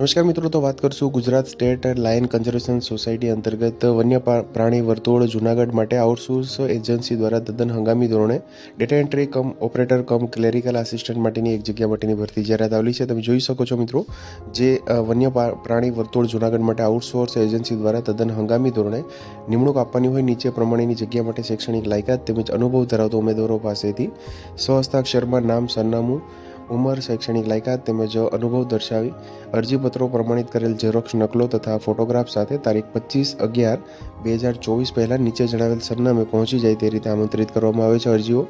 નમસ્કાર મિત્રો, તો વાત કરશું Gujarat state lion conservation society અંતર્ગત વન્ય પ્રાણી વર્તુળ જુનાગઢ માટે આઉટસોર્સ એજન્સી દ્વારા તદ્દન હંગામી ધોરણે data entry cum, operator cum, clerical assistant માટેની એક જગ્યા માટેની ભરતી જાહેરાત આવેલી છે. તમે જોઈ શકો છો મિત્રો, જે વન્ય પ્રાણી વર્તુળ જુનાગઢ માટે આઉટસોર્સ એજન્સી દ્વારા તદ્દન હંગામી ધોરણે નિમણૂક આપવાની હોય નીચે પ્રમાણેની જગ્યા માટે શૈક્ષણિક લાયકાત તેમજ અનુભવ ધરાવતા ઉમેદવારો પાસેથી સ્વહસ્તાક્ષરમાં નામ, સરનામું ઉંમર, શૈક્ષણિક લાયકાત તેમજ અનુભવ દર્શાવી અરજીપત્રો પ્રમાણિત કરેલ ઝેરોક્ષ નકલો તથા ફોટોગ્રાફ સાથે તારીખ પચીસ અગિયાર, બે હજાર ચોવીસ પહેલાં નીચે જણાવેલ સરનામે પહોંચી જાય તે રીતે આમંત્રિત કરવામાં આવે છે અરજીઓ.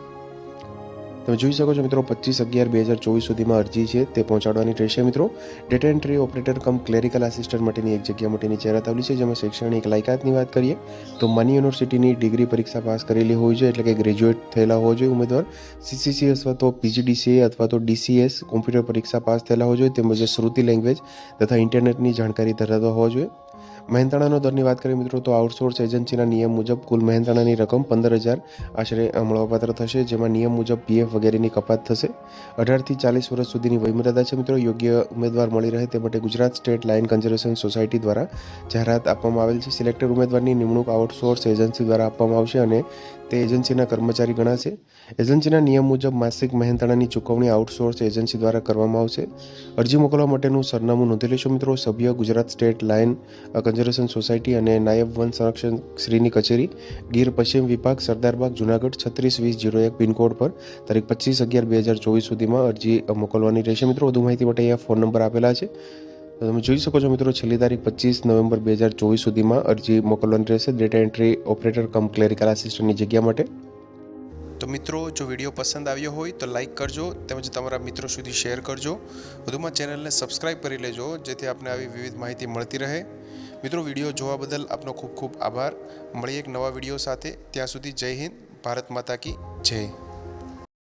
તમે જોઈ શકો છો મિત્રો, પચીસ અગિયાર બે હજાર ચોવીસ સુધીમાં અરજી છે, તે પહોંચાડવાની રહેશે મિત્રો. Data entry operator cum clerical assistant માટેની એક જગ્યા માટેની જાહેરાત આવેલી છે, જેમાં શૈક્ષણિક લાયકાતની વાત કરીએ, તો માની યુનિવર્સિટીની ડિગ્રી પરીક્ષા પાસ કરેલી હોવી જોઈએ, એટલે કે ગ્રેજ્યુએટ થયેલા હોવા જોઈએ ઉમેદવાર. સીસીસી અથવા તો પીજીડીસીએ અથવા તો ડીસીએસ કોમ્પ્યુટર પરીક્ષા પાસ થયેલા હોવા જોઈએ, તેમજ શ્રુતિ લેંગ્વેજ તથા ઇન્ટરનેટની જાણકારી ધરાવતા હોવા જોઈએ. મહેનતાણાનો દરની વાત કરીએ મિત્રો, તો આઉટસોર્સ એજન્સીના નિયમ મુજબ કુલ મહેનતાણાની રકમ પંદર હજાર આશરે મળવાપાત્ર થશે, જેમાં નિયમ મુજબ પીએફ વગેરેની કપાત થશે. અઢારથી ચાલીસ વર્ષ સુધીની વયમર્યાદા છે મિત્રો, યોગ્ય ઉમેદવાર મળી રહે તે માટે Gujarat state lion conservation society દ્વારા જાહેરાત આપવામાં આવેલ છે. સિલેક્ટેડ ઉમેદવારની નિમણૂક આઉટસોર્સ એજન્સી દ્વારા આપવામાં આવશે અને તે એજન્સીના કર્મચારી ગણાશે. એજન્સીના નિયમ મુજબ માસિક મહેનતાણાની ચૂકવણી આઉટસોર્સ એજન્સી દ્વારા કરવામાં આવશે. અરજી મોકલવા માટેનું સરનામું નોંધી લેશો મિત્રો. સભ્ય, Gujarat state lion conservation society અને નાયબ વન સંરક્ષણ શ્રીની કચેરી. ગીર પશ્ચિમ વિભાગ સરદારબાગ જુનાગઢ, છત્રીસ વીસ જીરો એક પિનકોડ પર. તારીખ પચીસ અગિયાર બે હજાર ચોવીસ સુધીમાં અરજી મોકલવાની રહેશે મિત્રો. વધુ માહિતી માટે અહીંયા ફોન નંબર આપેલા છે. તમે જોઈ શકો છો મિત્રો, છેલ્લી તારીખ પચીસ નવેમ્બર બે હજાર ચોવીસ સુધીમાં અરજી મોકલવાની રહેશે data entry operator cum clerical આસિસ્ટન્ટની જગ્યા માટે. તો મિત્રો, જો વીડિયો પસંદ આવ્યો હોય તો લાઈક કરજો તેમજ તમારા મિત્રો સુધી શેર કરજો. વધુમાં ચેનલને સબસ્ક્રાઇબ કરી લેજો, જેથી આપને આવી વિવિધ માહિતી મળતી રહે. મિત્રો, વીડિયો જોવા બદલ આપનો ખૂબ ખૂબ આભાર. મળીએ એક નવા વીડિયો સાથે. ત્યાં સુધી જય હિન્દ, ભારત માતા કી જય.